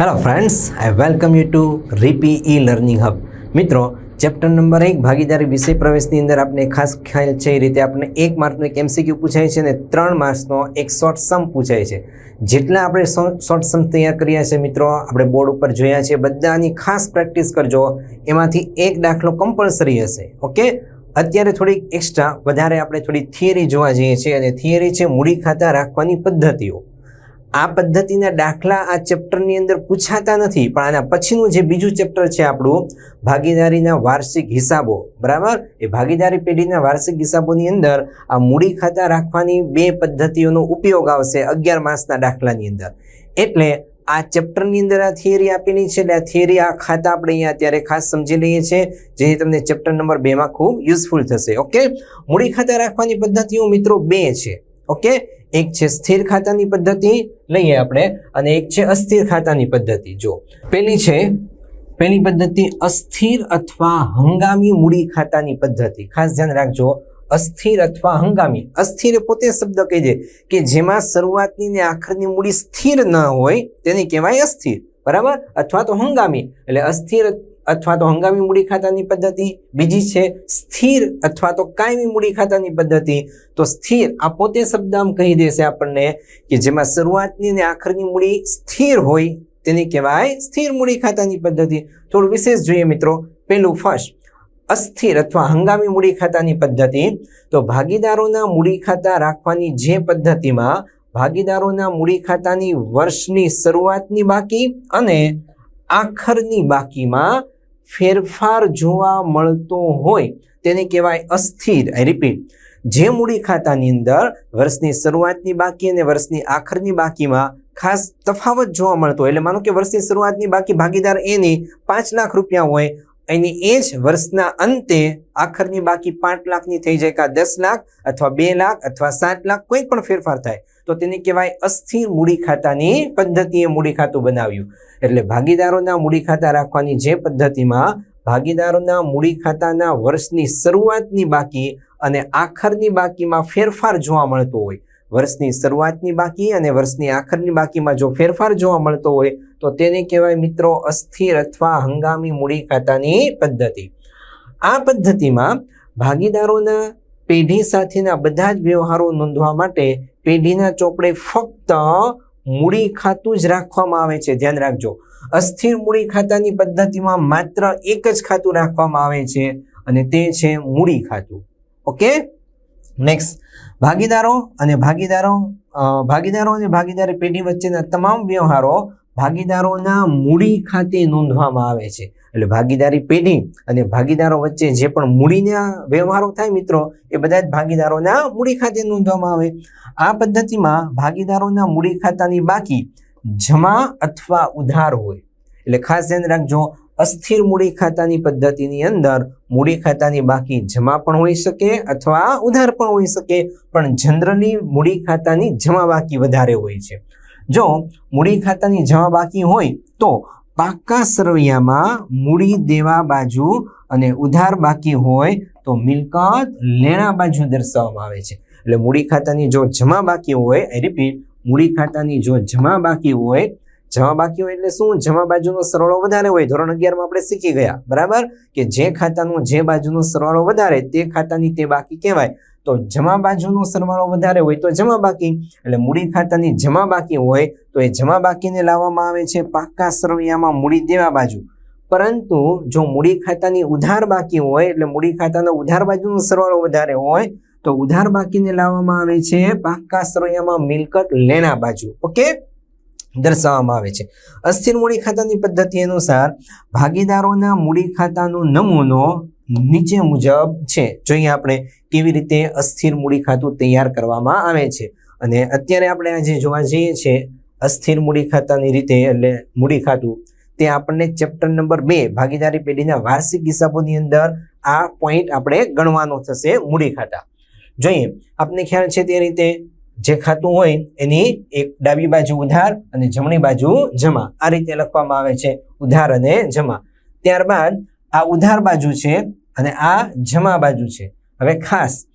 Hello friends I welcome you to રીપી e learning hub મિત્રો chapter number એક, ભાગીદારી વિષય પ્રવેશની અંદર આપણે ખાસ ખ્યાલ છે, એ રીતે આપણે એક માર્કનો એક એમસીક્યુ પૂછાય છે અને ત્રણ માર્ક્સનો એક શોર્ટ સમ પૂછાય છે. જેટલા આપણે શોર્ટ સમ તૈયાર કર્યા છે મિત્રો, આપણે બોર્ડ ઉપર જોયા છે, બધાની ખાસ પ્રેક્ટિસ કરજો. એમાંથી એક દાખલો કમ્પલસરી હશે ઓકે અત્યારે થોડીક એક્સ્ટ્રા વધારે આપણે થોડી થિયરી જોવા જઈએ છીએ અને થિયરી છે મૂડી ખાતા રાખવાની પદ્ધતિઓ. આ પદ્ધતિના દાખલા આ ચેપ્ટરની અંદર પૂછાતા નથી, પણ આના પછીનું જે બીજું ચેપ્ટર છે આપણું, ભાગીદારીના વાર્ષિક હિસાબો, બરાબર? એ ભાગીદારી પેઢીના વાર્ષિક હિસાબોની અંદર આ મૂડી ખાતા રાખવાની બે પદ્ધતિઓનો ઉપયોગ આવશે અગિયાર માસના દાખલાની અંદર. એટલે આ ચેપ્ટરની અંદર આ થિયરી આપેલી છે, એટલે આ થિયરી આ ખાતા આપણે અહીંયા અત્યારે ખાસ સમજી લઈએ છીએ જેથી તમને ચેપ્ટર નંબર બેમાં ખૂબ યુઝફુલ થશે, ઓકે? મૂડી ખાતા રાખવાની પદ્ધતિઓ મિત્રો બે છે, ઓકે? એક છે સ્થિર ખાતાની પદ્ધતિ, લઈએ આપણે, અને એક છે અસ્થિર ખાતાની પદ્ધતિ. જો, પેલી છે, પેલી પદ્ધતિ અસ્થિર અથવા હંગામી મૂડી ખાતાની પદ્ધતિ. ખાસ ધ્યાન રાખજો, અસ્થિર અથવા હંગામી. અસ્થિર પોતે શબ્દ કહી દે કે જેમાં શરૂઆતની ને આખરની મૂડી સ્થિર ન હોય, તેને કહેવાય અસ્થિર. બરાબર? અથવા તો હંગામી. એટલે અસ્થિર અથવા તો હંગામી મૂડી ખાતાની પદ્ધતિ. બીજી છે સ્થિર અથવા તો કાયમી મૂડી ખાતાની પદ્ધતિ. તો સ્થિર આ પોતે શબ્દ આમ કહી દેશે આપણને કે જેમાં શરૂઆતની અને આખરની મૂડી સ્થિર હોય તેને કહેવાય સ્થિર મૂડી ખાતાની પદ્ધતિ. થોડું વિશેષ જોઈએ મિત્રો. પેલું ફર્સ્ટ, અસ્થિર અથવા હંગામી મૂડી ખાતાની પદ્ધતિ. તો ભાગીદારોના મૂડી ખાતા રાખવાની જે પદ્ધતિમાં ભાગીદારોના મૂડી ખાતાની વર્ષની શરૂઆતની બાકી અને આખરની બાકીમાં ફેરફાર જોવા મળતો હોય તેને કહેવાય અસ્થિર. આઈ રિપીટ જે મૂડી ખાતાની અંદર વર્ષની શરૂઆતની બાકી અને વર્ષની આખરની બાકીમાં ખાસ તફાવત જોવા મળતો હોય, એટલે માનો કે વર્ષની શરૂઆતની બાકી ભાગીદાર એની પાંચ લાખ રૂપિયા હોય એની એ જ વર્ષના અંતે આખરની બાકી પાંચ લાખની થઈ જાય કાં દસ લાખ અથવા બે લાખ અથવા સાત લાખ કોઈ પણ ફેરફાર થાય, તો તેને કહેવાય અસ્થિર મૂડી ખાતાની પદ્ધતિએ મૂડી ખાતું બનાવ્યું. એટલે ભાગીદારોના મૂડી ખાતા રાખવાની જે પદ્ધતિમાં ભાગીદારોના મૂડી ખાતાના વર્ષની શરૂઆતની બાકી અને આખરની બાકીમાં ફેરફાર જોવા મળતો હોય. વર્ષની શરૂઆતની બાકી અને વર્ષની આખરની બાકીમાં જો ફેરફાર જોવા મળતો હોય તો તેને કહેવાય મિત્રો અસ્થિર અથવા હંગામી મૂડી ખાતાની પદ્ધતિ. આ પદ્ધતિમાં ભાગીદારોના પેઢી સાથેના બધા જ વ્યવહારો નોંધવા માટે પેઢીના ચોપડે ફક્ત મૂડી ખાતું જ રાખવામાં આવે છે. ધ્યાન રાખજો. અસ્થિર મૂડી ખાતાની પદ્ધતિમાં માત્ર એક જ ખાતું રાખવામાં આવે છે અને તે છે મૂડી ખાતું. ઓકે? નેક્સ્ટ ભાગીદારો અને ભાગીદારો ભાગીદારો અને ભાગીદારી પેઢી વચ્ચેના તમામ વ્યવહારો ભાગીદારોના મૂડી ખાતે નોંધવામાં આવે છે. એટલે ભાગીદારી પેઢી અને ભાગીદારો વચ્ચે જે પણ મૂડીના વ્યવહારો થાય મિત્રો, એ બધા જ ભાગીદારોના મૂડી ખાતે નોંધવામાં આવે. આ પદ્ધતિમાં ભાગીદારોના મૂડી ખાતાની બાકી જમા અથવા ઉધાર હોય. એટલે ખાસ ધ્યાન રાખજો, અસ્થિર મૂડી ખાતાની પદ્ધતિની અંદર મૂડી ખાતાની બાકી જમા પણ હોઈ શકે અથવા ઉધાર પણ હોઈ શકે, પણ જનરલી મૂડી ખાતાની જમા બાકી વધારે હોય છે. જો મૂડી ખાતાની જમા બાકી હોય તો પાકા સરવૈયામાં મૂડી દેવા બાજુ અને ઉધાર બાકી હોય તો મિલકત લેણા બાજુ દર્શાવવામાં આવે છે. એટલે મૂડી ખાતાની જો જમા બાકી હોય આઈ રિપીટ મૂડી ખાતાની જો જમા બાકી હોય, જમા બાકી હોય એટલે શું? જમા બાજુનો સરવાળો વધારે હોય. ધોરણ અગિયારમાં આપણે શીખી ગયા. બરાબર? કે જે ખાતાનો જે બાજુનો સરવાળો વધારે, તે ખાતાની તે બાકી કહેવાય. તો જમા બાજુનો સરવાળો વધારે હોય તો જમા બાકી. એટલે મૂડી ખાતાની જમા બાકી હોય તો એ જમા બાકીને લાવવામાં આવે છે પાકા સરવૈયામાં મૂડી દેવા બાજુ. પરંતુ જો મૂડી ખાતાની ઉધાર બાકી હોય, એટલે મૂડી ખાતાના ઉધાર બાજુનો સરવાળો વધારે હોય, તો ઉધાર બાકીને લાવવામાં આવે છે પાકા સરવૈયામાં મિલકત લેણા બાજુ. ઓકે? દર્શાવવામાં આવે છે. અસ્થિર મૂડી ખાતાની પદ્ધતિ અનુસાર ભાગીદારોના મૂડી ખાતાનો નમૂનો નીચે મુજબ છે. જોઈએ આપણે કેવી રીતે અસ્થિર મૂડી ખાતું તૈયાર કરવામાં આવે છે. અને અત્યારે આપણે આજે જોવા જઈએ છીએ અસ્થિર મૂડી ખાતાની રીતે એટલે મૂડી ખાતું, તે આપણને ચેપ્ટર નંબર બે ભાગીદારી પેઢીના વાર્ષિક હિસાબોની અંદર આ પોઈન્ટ આપણે ગણવાનો થશે મૂડી ખાતા. જોઈએ, આપને ખ્યાલ છે તે રીતે જે ખાતું હોય એની એક ડાબી બાજુ ઉધાર અને જમણી બાજુ જમા. આ રીતે લખવામાં આવે છે ઉધાર અને જમા. ત્યારબાદ આ ઉધાર બાજુ છે અને આ જમા બાજુ છે. હવે ખાસ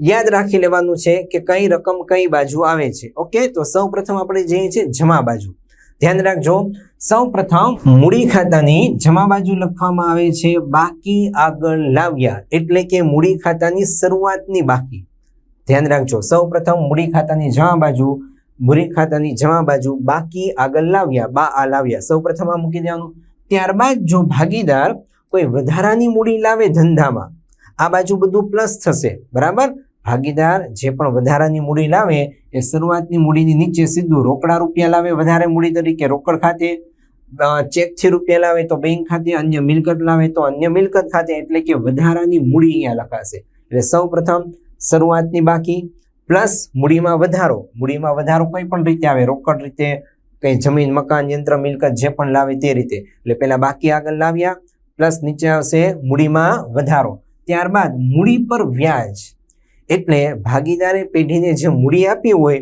યાદ રાખી લેવાનું છે કે કઈ રકમ કઈ બાજુ આવે છે. ઓકે? તો સૌ પ્રથમ આપણે જઈએ છીએ જમા બાજુ. ધ્યાન રાખજો, સૌ પ્રથમ મૂડી ખાતાની જમા બાજુ લખવામાં આવે છે બાકી આગળ લાવ્યા. એટલે કે મૂડી ખાતાની શરૂઆતની બાકી. ધ્યાન રાખજો, સૌ પ્રથમ મૂડી ખાતાની જમા બાજુ, મૂડી ખાતાની જમા બાજુ બાકી આગળ લાવ્યા, બા આ લાવ્યા. સૌ પ્રથમ આ મૂકી દેવાનું. ત્યારબાદ જો ભાગીદાર કોઈ વધારાની મૂડી લાવે ધંધામાં, આ બાજુ બધું પ્લસ થશે, બરાબર? ભાગીદાર જે પણ વધારાની મૂડી લાવે, એ શરૂઆતની મૂડીની નીચે સીધું રોકડા રૂપિયા લાવે વધારે મૂડી તરીકે, રોકડ ખાતે ચેકથી રૂપિયા લાવે તો બેંક ખાતે, અન્ય મિલકત લાવે તો અન્ય મિલકત ખાતે, એટલે કે વધારાની મૂડી અહીંયા લખાશે. એટલે સૌ શરૂઆતની બાકી પ્લસ મૂડીમાં વધારો મૂડીમાં વધારો કોઈ પણ રીતે આવે, રોકડ રીતે, કંઈ જમીન, મકાન, યંત્ર, મિલકત જે પણ લાવે તે રીતે. એટલે પહેલાં બાકી આગળ લાવ્યા પ્લસ નીચે આવશે મૂડીમાં વધારો. ત્યારબાદ મૂડી પર વ્યાજ. એટલે ભાગીદારે પેઢીને જે મૂડી આપી હોય,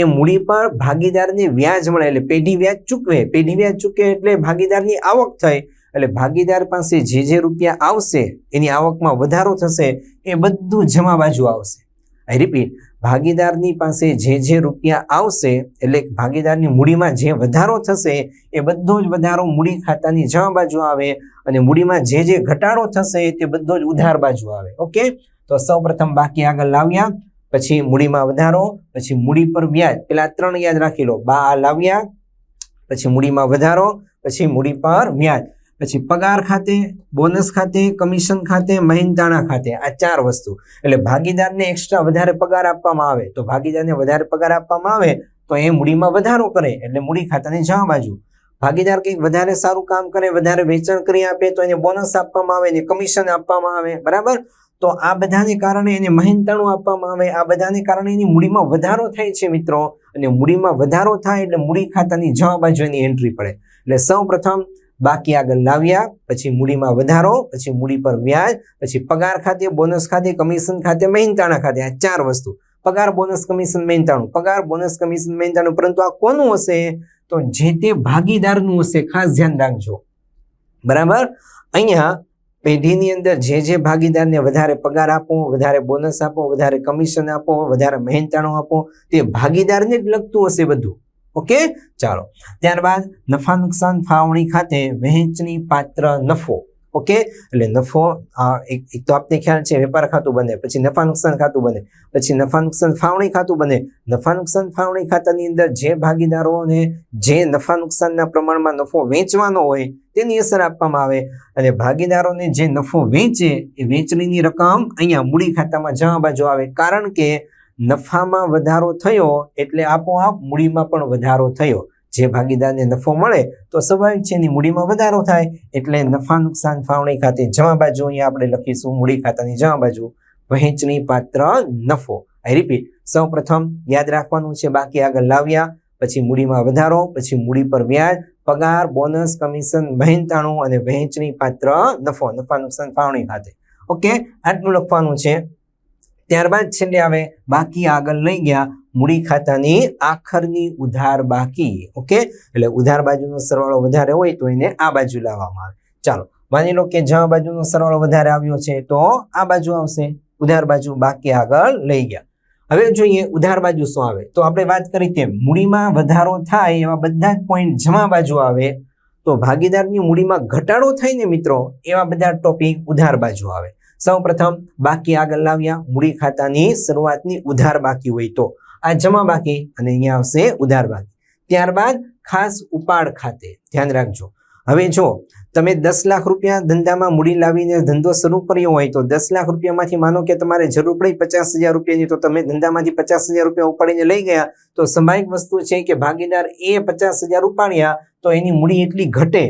એ મૂડી પર ભાગીદારને વ્યાજ મળે. એટલે પેઢી વ્યાજ ચૂકવે. પેઢી વ્યાજ ચૂકવે એટલે ભાગીદારની આવક થાય એટલે ભાગીદાર પાસે જે જે રૂપિયા આવશે, એની આવકમાં વધારો થશે, એ બધું જમા બાજુ આવશે. આઈ રિપીટ ભાગીદારની પાસે જે જે રૂપિયા આવશે, એટલે ભાગીદારની મૂડીમાં જે વધારો થશે, એ બધો જ વધારો મૂડી ખાતાની જમા બાજુ આવે. અને મૂડીમાં જે જે ઘટાડો થશે તે બધો જ ઉધાર બાજુ આવે. ઓકે તો સૌ પ્રથમ બાકી આગળ લાવ્યા, પછી મૂડીમાં વધારો, પછી મૂડી પર વ્યાજ. પેલા ત્રણ યાદ રાખી લો. બા લાવ્યા, પછી મૂડીમાં વધારો, પછી મૂડી પર વ્યાજ. પછી પગાર ખાતે, બોનસ ખાતે, કમિશન ખાતે, મહેનતાણા ખાતે આ ચાર વસ્તુ. એટલે ભાગીદારને એક્સ્ટ્રા વધારે પગાર આપવામાં આવે. તો ભાગીદારને વધારે પગાર આપવામાં આવે, તો એ મૂડીમાં વધારો કરે. એટલે મૂડી ખાતાની જવા બાજુ. ભાગીદાર કંઈક વધારે સારું કામ કરે, વધારે વેચાણ કરી આપે, તો એને બોનસ આપવામાં આવે, એને કમિશન આપવામાં આવે, બરાબર? તો આ બધાને કારણે એને મહેનતાણું આપવામાં આવે. આ બધાને કારણે એની મૂડીમાં વધારો થાય છે મિત્રો. અને મૂડીમાં વધારો થાય એટલે મૂડી ખાતાની જવા બાજુ એની એન્ટ્રી પડે. એટલે સૌ પ્રથમ બાકી આગળ લાવ્યા, પછી મૂડીમાં વધારો, પછી મૂડી પર વ્યાજ, પછી પગાર ખાતે બોનસ ખાતે કમિશન ખાતે, મહેનતાણા ખાતે. આ ચાર વસ્તુ. પગાર બોનસ કમિશન મહેનતાણું. પગાર બોનસ કમિશન મહેનતાણું. પરંતુ આ કોનું હશે? તો જે તે ભાગીદારનું હશે, ખાસ ધ્યાન રાખજો. બરાબર? અહીંયા પેઢીની અંદર જે જે ભાગીદારને વધારે પગાર આપો, વધારે બોનસ આપો, વધારે કમિશન આપો, વધારે મહેનતાણું આપો, તે ભાગીદારને જ લગતું હશે બધું. ઓકે? ચાલો. ત્યારબાદ નફા નુકસાન ફાળવણી ખાતે વહેંચણી પાત્ર નફો. ઓકે એટલે નફો એક તો આપને ખ્યાલ છે, વેપાર ખાતું બને, પછી નફા નુકસાન ખાતું બને, પછી નફા નુકસાન ફાવણી ખાતું બને. નફા નુકસાન ફાવણી ખાતાની અંદર જે ભાગીદારોને જે નફા નુકસાનના પ્રમાણમાં નફો વેચવાનો હોય, તેની અસર આપવામાં આવે. અને ભાગીદારોને જે નફો વેચે, એ વેચણીની રકમ અહીંયા મૂડી ખાતામાં જમા બાજુ આવે. કારણ કે નફામાં વધારો થયો, એટલે આપોઆપ મૂડીમાં પણ વધારો થયો. જે ભાગીદારને નફો મળે તો સ્વાભાવિક છે એની મૂડીમાં વધારો થાય એટલે નફા, નુકસાન, ફાળવણી ખાતે જમા બાજુ અહીંયા આપણે લખીશું મૂડી ખાતાની જમા બાજુ વહેંચણી પાત્ર નફો. આઈ રિપીટ સૌ પ્રથમ યાદ રાખવાનું છે, બાકી આગળ લાવ્યા, પછી મૂડીમાં વધારો, પછી મૂડી પર વ્યાજ, પગાર, બોનસ, કમિશન મહેનતાણું અને વહેંચણી પાત્ર નફો, નફા, નુકસાન, ફાળવણી ખાતે. ઓકે આટલું લખવાનું છે. ત્યારબાદ છેલ્લે આવે, બાકી આગળ લઈ ગયા, મૂડી ખાતાની આખરની ઉધાર બાકી. ઓકે? એટલે ઉધાર બાજુનો સરવાળો વધારે હોય તો એને આ બાજુ લાવવામાં આવે. ચાલો, માની લો કે જમા બાજુનો સરવાળો વધારે આવ્યો છે તો આ બાજુ આવશે, ઉધાર બાજુ બાકી આગળ લઈ ગયા. હવે જોઈએ ઉધાર બાજુ શું આવે? તો આપણે વાત કરી તેમ, મૂડીમાં વધારો થાય એવા બધા જ પોઈન્ટ જમા બાજુ આવે. તો ભાગીદારની મૂડીમાં ઘટાડો થાય ને મિત્રો, એવા બધા ટોપિક ઉધાર બાજુ આવે. સૌ પ્રથમ બાકી આગળ લાવ્યા. મૂડી ખાતાની શરૂઆતની ઉધાર બાકી હોય તો. આ જમા બાકી અને અહીંયા આવશે ઉધાર બાકી. ત્યારબાદ ખાસ ઉપાડ ખાતે. ધ્યાન રાખજો. હવે જો તમે દસ લાખ રૂપિયા ધંધામાં મૂડી લાવીને ધંધો શરૂ કર્યો હોય તો દસ લાખ રૂપિયામાંથી માનો કે તમારે જરૂર પડી પચાસ હજાર રૂપિયાની તો તમે ધંધામાંથી પચાસ હજાર રૂપિયા ઉપાડીને લઈ ગયા. તો સ્વાભાવિક વસ્તુ છે કે ભાગીદાર એ પચાસ હજાર ઉપાડ્યા તો એની મૂડી એટલી ઘટે.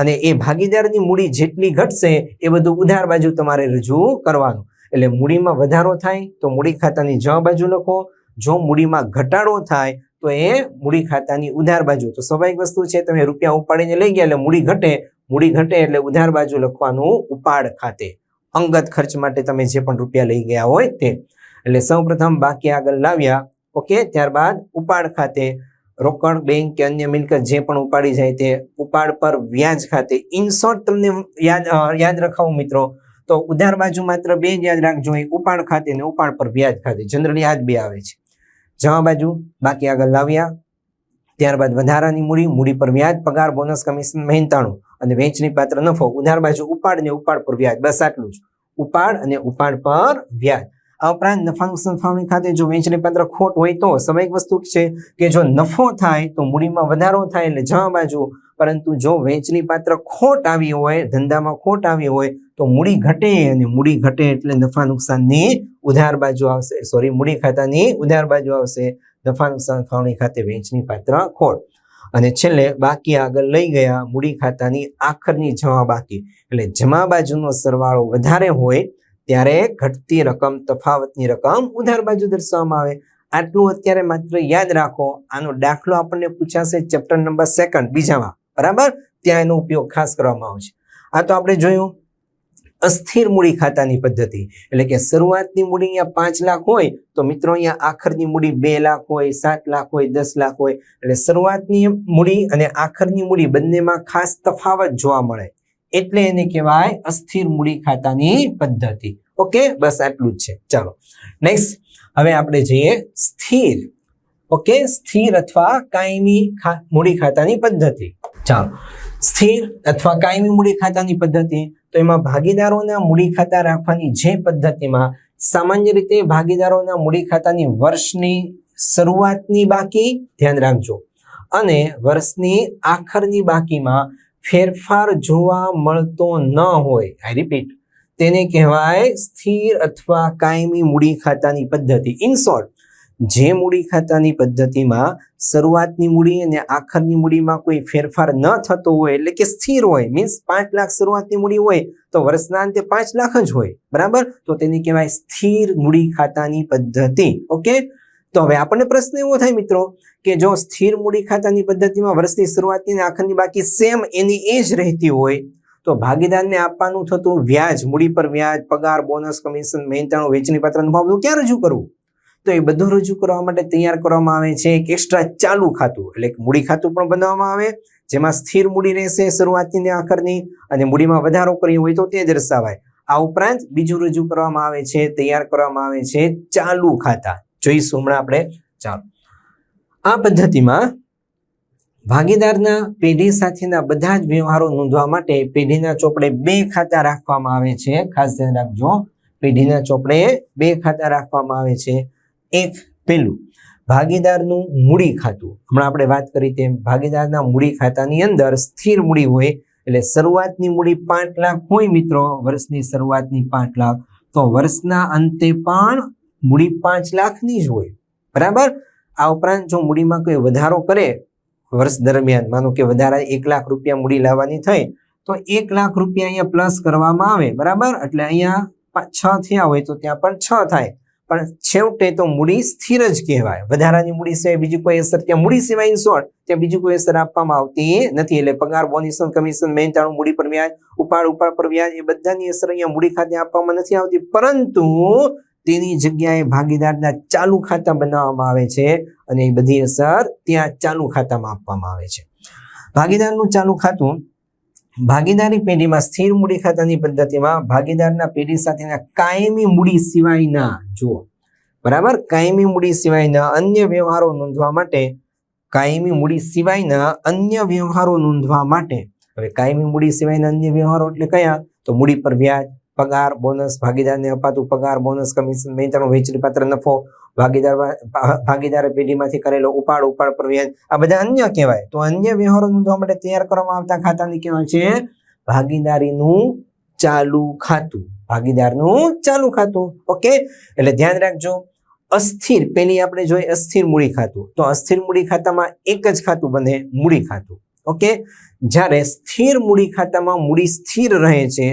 અને એ ભાગીદારની મૂડી જેટલી ઘટશે, એ બધું ઉધાર બાજુ તમારે રજૂ કરવાનું. એટલે મૂડીમાં વધારો થાય, તો મૂડી ખાતાની જવા બાજુ લખો. જો મૂડીમાં ઘટાડો થાય, તો એ મૂડી ખાતાની ઉધાર બાજુ. તો સ્વાભાવિક વસ્તુ છે, તમે રૂપિયા ઉપાડીને લઈ ગયા એટલે મૂડી ઘટે. મૂડી ઘટે એટલે ઉધાર બાજુ લખવાનું ઉપાડ ખાતે. અંગત ખર્ચ માટે તમે જે પણ રૂપિયા લઈ ગયા હોય તે. એટલે સૌપ્રથમ બાકી આગળ લાવ્યા. ઓકે, ત્યારબાદ ઉપાડ ખાતે. રોકડ બેંક કે અન્ય મિલકત જે પણ ઉપાડી જાય તે ઉપાડ પર વ્યાજ ખાતે ઇન શોર્ટ તમને યાદ યાદ રખાવું મિત્રો. તો ઉધાર બાજુ માત્ર બે જ યાદ રાખજો. એ ઉપાડ ખાતે અને ઉપાડ પર વ્યાજ ખાતે. જનરલી આ જ બે આવે છે. જમા બાજુ, બાકી આગળ લાવ્યા. ત્યારબાદ વધારાની મૂડી મૂડી પર વ્યાજ, પગાર બોનસ કમિશન મહેનતાણું અને વેચની પાત્ર નફો. ઉધાર બાજુ ઉપાડ અને ઉપાડ પર વ્યાજ. બસ આટલું જ. ઉપાડ અને ઉપાડ પર વ્યાજ. આ ઉપરાંત નફાની સંભાવણી ખાતે જો વહેંચણી પાત્ર ખોટ હોય તો સ્વાભાવિક વસ્તુ છે કે જો નફો થાય તો મૂડીમાં વધારો થાય એટલે જવા બાજુ. પરંતુ જો વહેંચણી પાત્ર ખોટ આવી હોય, ધંધામાં ખોટ આવી હોય, તો મૂડી ઘટે અને મૂડી ઘટે એટલે નફા નુકસાનની ઉધાર બાજુ આવશે. સોરી મૂડી ખાતાની ઉધાર બાજુ આવશે. નફા નુકસાન ફાવણી ખાતે વહેંચણી પાત્ર ખોટ. અને છેલ્લે બાકી આગળ લઈ ગયા મૂડી ખાતાની આખરની જમા બાકી. એટલે જમા બાજુનો સરવાળો વધારે હોય ત્યારે ઘટતી રકમ, તફાવતની રકમ ઉધાર બાજુ દર્શાવવામાં આવે. આટલું અત્યારે માત્ર યાદ રાખો. આનો દાખલો આપણને પૂછાશે ચેપ્ટર નંબર સેકન્ડ બીજામાં. બરાબર? ત્યાં એનો ઉપયોગ ખાસ કરવામાં આવશે. આ તો આપણે જોયું. અસ્થિર મૂડી ખાતાની પદ્ધતિ. એટલે કે શરૂઆતની મૂડી અહીંયા પાંચ લાખ હોય, તો મિત્રો અહીંયા આખરની મૂડી બે લાખ હોય, સાત લાખ હોય, દસ લાખ હોય. એટલે શરૂઆતની મૂડી અને આખરની મૂડી બંનેમાં ખાસ તફાવત જોવા મળે. એટલે એને કહેવાય અસ્થિર મૂડી ખાતાની પદ્ધતિ. ઓકે? બસ આટલું જ છે. ચાલો. નેક્સ્ટ હવે આપણે જઈએ સ્થિર. ઓકે? સ્થિર અથવા કાયમી મૂડી ખાતાની પદ્ધતિ. ચાલો. સ્થિર અથવા કાયમી મૂડી ખાતાની પદ્ધતિ. તો એમાં ભાગીદારોના મૂડી ખાતા રાખવાની જે પદ્ધતિમાં સામાન્ય રીતે ભાગીદારોના મૂડી ખાતાની વર્ષની શરૂઆતની બાકી ધ્યાન રાખજો. અને વર્ષની આખરની બાકીમાં ફેરફાર જોવા મળતો ન હોય. આઈ રિપીટ તેને કહેવાય સ્થિર અથવા કાયમી મૂડી ખાતાની પદ્ધતિ. ઇન શોર્ટ જે મૂડી ખાતાની પદ્ધતિમાં શરૂઆતની મૂડી અને આખરની મૂડીમાં કોઈ ફેરફાર ન થતો હોય, એટલે કે સ્થિર હોય મીન્સ પાંચ લાખ શરૂઆતની મૂડી હોય, તો વર્ષના અંતે પાંચ લાખ જ હોય. બરાબર? તો તેને કહેવાય સ્થિર મૂડી ખાતાની પદ્ધતિ. ઓકે તો હવે આપણને પ્રશ્ન એવો થાય મિત્રો કે જો સ્થિર મૂડી ખાતાની પદ્ધતિમાં વર્ષની શરૂઆતની અને આખરની બાકી સેમ એની એ જ રહેતી હોય, તો ભાગીદારને આપવાનું થતું વ્યાજ, મૂડી પર વ્યાજ, પગાર બોનસ કમિશન મહેનતાણું વેચની પાત્ર ભાવ ક્યાં રજૂ કરવું? તો એ બધું રજૂ કરવા માટે તૈયાર કરવામાં આવે છે એક એક્સ્ટ્રા ચાલુ ખાતું, એટલે મૂડી ખાતું પણ બનાવવામાં આવે, જેમાં સ્થિર મૂડી રહેશે શરૂઆતની ને આખરની, અને મૂડીમાં વધારો કર્યો હોય તો તે દર્શાવાય. આ ઉપરાંત બીજું રજૂ કરવામાં આવે છે, તૈયાર કરવામાં આવે છે ચાલુ ખાતા. જોઈશું હમણાં આપણે. ચાલો. આ પદ્ધતિમાં ભાગીદારના પેઢી સાથેના બધા જ વ્યવહારો નોંધવા માટે પેઢીના ચોપડે બે ખાતા રાખવામાં આવે છે. ખાસ ધ્યાન રાખજો. પેઢીના ચોપડે બે ખાતા રાખવામાં આવે છે. એક પેલું, ભાગીદારનું મૂડી ખાતું. હમણાં આપણે વાત કરી તેમ ભાગીદારના મૂડી ખાતાની અંદર સ્થિર મૂડી હોય એટલે શરૂઆતની મૂડી પાંચ લાખ હોય મિત્રો. વર્ષની શરૂઆતની પાંચ લાખ. તો વર્ષના અંતે પણ મૂડી પાંચ લાખની જ હોય. બરાબર? આ ઉપરાંત જો મૂડીમાં કોઈ વધારો કરે, વર્ષ દરમિયાન, માનો કે વધારે એક લાખ રૂપિયા મૂડી લાવવાની થઈ, તો એક લાખ રૂપિયા અહીંયા પ્લસ કરવામાં આવે, બરાબર? એટલે અહીંયા છ થયા હોય તો ત્યાં પણ છ થાય. પણ છેવટે તો મૂડી સ્થિર જ કહેવાય. વધારાની મૂડી સિવાય બીજી કોઈ અસર ત્યાં મૂડી સિવાય ઇન ત્યાં બીજી કોઈ અસર આપવામાં આવતી નથી. એટલે પગાર બોનિસન કમિશન મહેનતાણું મૂડી પર વ્યાજ, ઉપાડ ઉપાડ પર વ્યાજ, એ બધાની અસર અહીંયા મૂડી ખાતે આપવામાં નથી આવતી. પરંતુ તેની જગ્યાએ ભાગીદારના ચાલુ ખાતા બનાવવામાં આવે છે અને એ બધી અસર ત્યાં ચાલુ ખાતામાં આપવામાં આવે છે. ભાગીદારનું ચાલુ ખાતું ભાગીદારી પેઢીમાં સ્થિર મૂડી ખાતાની પદ્ધતિમાં ભાગીદારના પેઢી સાથેના કાયમી મૂડી સિવાયના જુઓ. બરાબર? કાયમી મૂડી સિવાયના અન્ય વ્યવહારો નોંધવા માટે કાયમી મૂડી સિવાયના અન્ય વ્યવહારો નોંધવા માટે. હવે કાયમી મૂડી સિવાયના અન્ય વ્યવહારો એટલે કયા? તો મૂડી પર વ્યાજ પગાર બોનસ ભાગીદારને અપાતું પગાર બોનસ કમિશન મહેનતાણું વહેંચણી પાત્ર, નફો, ભાગીદાર ભાગીદાર પેઢીમાંથી કરેલો ઉપાડ ઉપાડ પર આ બધા અન્ય કહેવાય. તો અન્ય વ્યવહારો નોંધવા માટે તૈયાર કરવામાં આવતા ખાતાની કહેવાય છે ભાગીદારીનું ચાલુ ખાતું. ભાગીદારનું ચાલુ ખાતું. ઓકે એટલે ધ્યાન રાખજો. અસ્થિર પેલી આપણે જોઈએ અસ્થિર મૂડી ખાતું. તો અસ્થિર મૂડી ખાતામાં એક જ ખાતું બને મૂડી ખાતું. ઓકે જ્યારે સ્થિર મૂડી ખાતામાં મૂડી સ્થિર રહે છે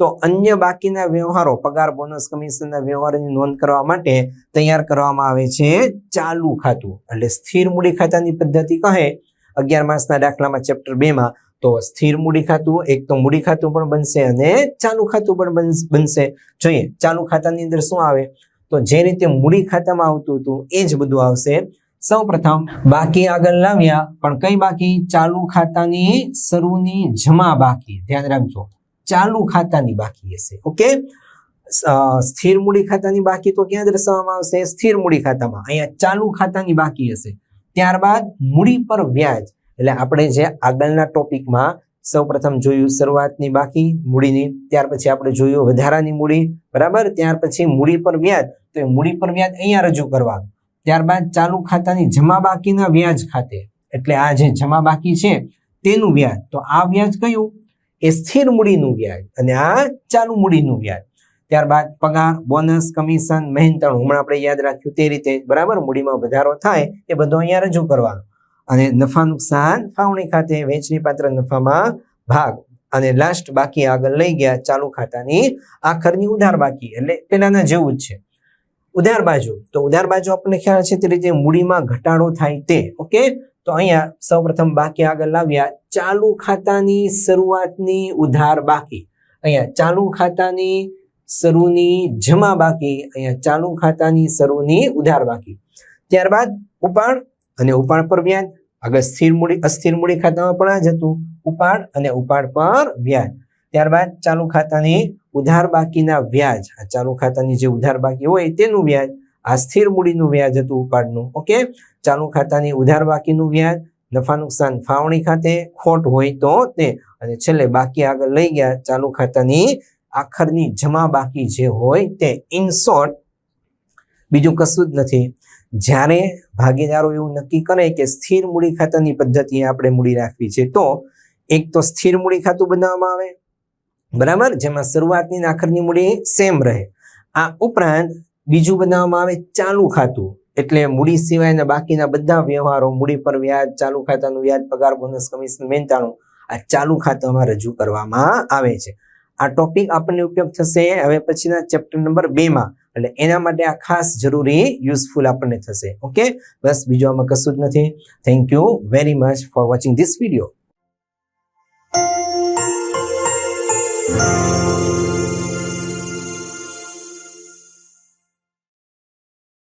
તો અન્ય બાકીના વ્યવહારો, પગાર બોનસ કમિશનના વ્યવહારોની નોંધ કરવા માટે તૈયાર કરવામાં આવે છે ચાલુ ખાતું. એટલે સ્થિર મૂડી ખાતાની પદ્ધતિ કહે, અગિયાર માસના દાખલામાં ચેપ્ટર બેમાં તો સ્થિર મૂડી ખાતું, એક તો મૂડી ખાતું પણ બનશે અને ચાલુ ખાતું પણ બન- બનશે. જોઈએ, ચાલુ ખાતાની અંદર શું આવે? તો જે રીતે મૂડી ખાતામાં આવતું હતું, એ જ બધું આવશે. સૌ પ્રથમ બાકી આગળ લાવ્યા, પણ કઈ બાકી? ચાલુ ખાતાની શરૂની જમા બાકી. ધ્યાન રાખજો. ચાલુ ખાતાની બાકી હશે, ઓકે? સ્થિર મૂડી ખાતાની બાકી તો ક્યાં દર્શાવવામાં આવશે? સ્થિર મૂડી ખાતામાં. અહીંયા ચાલુ ખાતાની બાકી હશે. ત્યારબાદ મૂડી પર વ્યાજ. એટલે આપણે જે આગળના ટોપિકમાં સૌપ્રથમ જોયું શરૂઆતની બાકી મૂડીની, ત્યાર પછી આપણે જોયું વધારાની મૂડી, બરાબર? ત્યાર પછી મૂડી પર વ્યાજ. તો એ મૂડી પર વ્યાજ અહીંયા રજૂ કરવા ત્યારબાદ ચાલુ ખાતાની જમા બાકીના વ્યાજ ખાતે. એટલે આ જે જમા બાકી છે, તેનું વ્યાજ. તો આ વ્યાજ કયું? એ સ્થિર મૂડીનું વ્યાજ અને આ ચાલુ મૂડીનું વ્યાજ. ત્યારબાદ પગાર, બોનસ, કમિશન, મહેનતાણું, હમણાં આપણે યાદ રાખ્યું તે રીતે, બરાબર? મૂડીમાં વધારો થાય એ બધો અહીંયા રજૂ કરવાનો. અને નફા નુકસાન ફાવણી ખાતે વેચની પાત્ર નફામાં ભાગ. અને લાસ્ટ બાકી આગળ લઈ ગયા ચાલુ ખાતાની આખરની ઉધાર બાકી. એટલે પેલાના જેવું જ છે. ઉધાર બાજુ. તો ઉધાર બાજુ આપણને ખ્યાલ છે તે રીતે મૂડીમાં ઘટાડો થાય તે. ઓકે? તો અહીંયા સૌપ્રથમ બાકી આગળ લાવ્યા, ચાલુ ખાતાની શરૂઆતની ઉધાર બાકી. અહીંયા ચાલુ ખાતાની શરૂની જમા બાકી, અહીંયા ચાલુ ખાતાની શરૂની ઉધાર બાકી. ત્યારબાદ ઉપાડ અને ઉપાડ પર વ્યાજ. આગળ સ્થિર મૂડી, અસ્થિર મૂડી ખાતામાં પણ આ જ હતું. ઉપાડ અને ઉપાડ પર વ્યાજ. ત્યારબાદ ચાલુ ખાતાની ઉધાર બાકીના વ્યાજ. આ ચાલુ ખાતાની જે ઉધાર બાકી હોય તેનું વ્યાજ. આ સ્થિર મૂડીનું વ્યાજ હતું ઉપાડનું. ઓકે? ચાલુ ખાતાની ઉધાર બાકીનું વ્યાજ, નફા નુકસાન ફાવણી ખાતે ખોટ હોય તો તે. અને છેલ્લે બાકી આગળ લઈ ગયા ચાલુ ખાતાની આખરની જમા બાકી જે હોય તે. ઇનશોર્ટ બીજું કશું જ નથી. જ્યારે ભાગીદારો એવું નક્કી કરે કે સ્થિર મૂડી ખાતાની પદ્ધતિએ આપણે મૂડી રાખવી છે, તો એક તો સ્થિર મૂડી ખાતું બનાવવામાં આવે. બરાબર? જેમાં શરૂઆતની આખરની મૂડી સેમ રહે. આ ઉપરાંત બીજું બનાવવામાં આવે ચાલુ ખાતું. એટલે મૂડી સિવાયના બાકીના બધા વ્યવહારો મૂડી પર વ્યાજ, ચાલુ ખાતાનું વ્યાજ, પગાર બોનસ કમિશન મહેનતાણું આ ચાલુ ખાતામાં રજૂ કરવામાં આવે છે. આ ટોપિક આપણને ઉપયોગ થશે હવે પછીના ચેપ્ટર નંબર બેમાં એટલે એના માટે આ ખાસ જરૂરી યુઝફુલ આપણને થશે. ઓકે બસ બીજું આમાં કશું જ નથી. Thank you very much for watching this video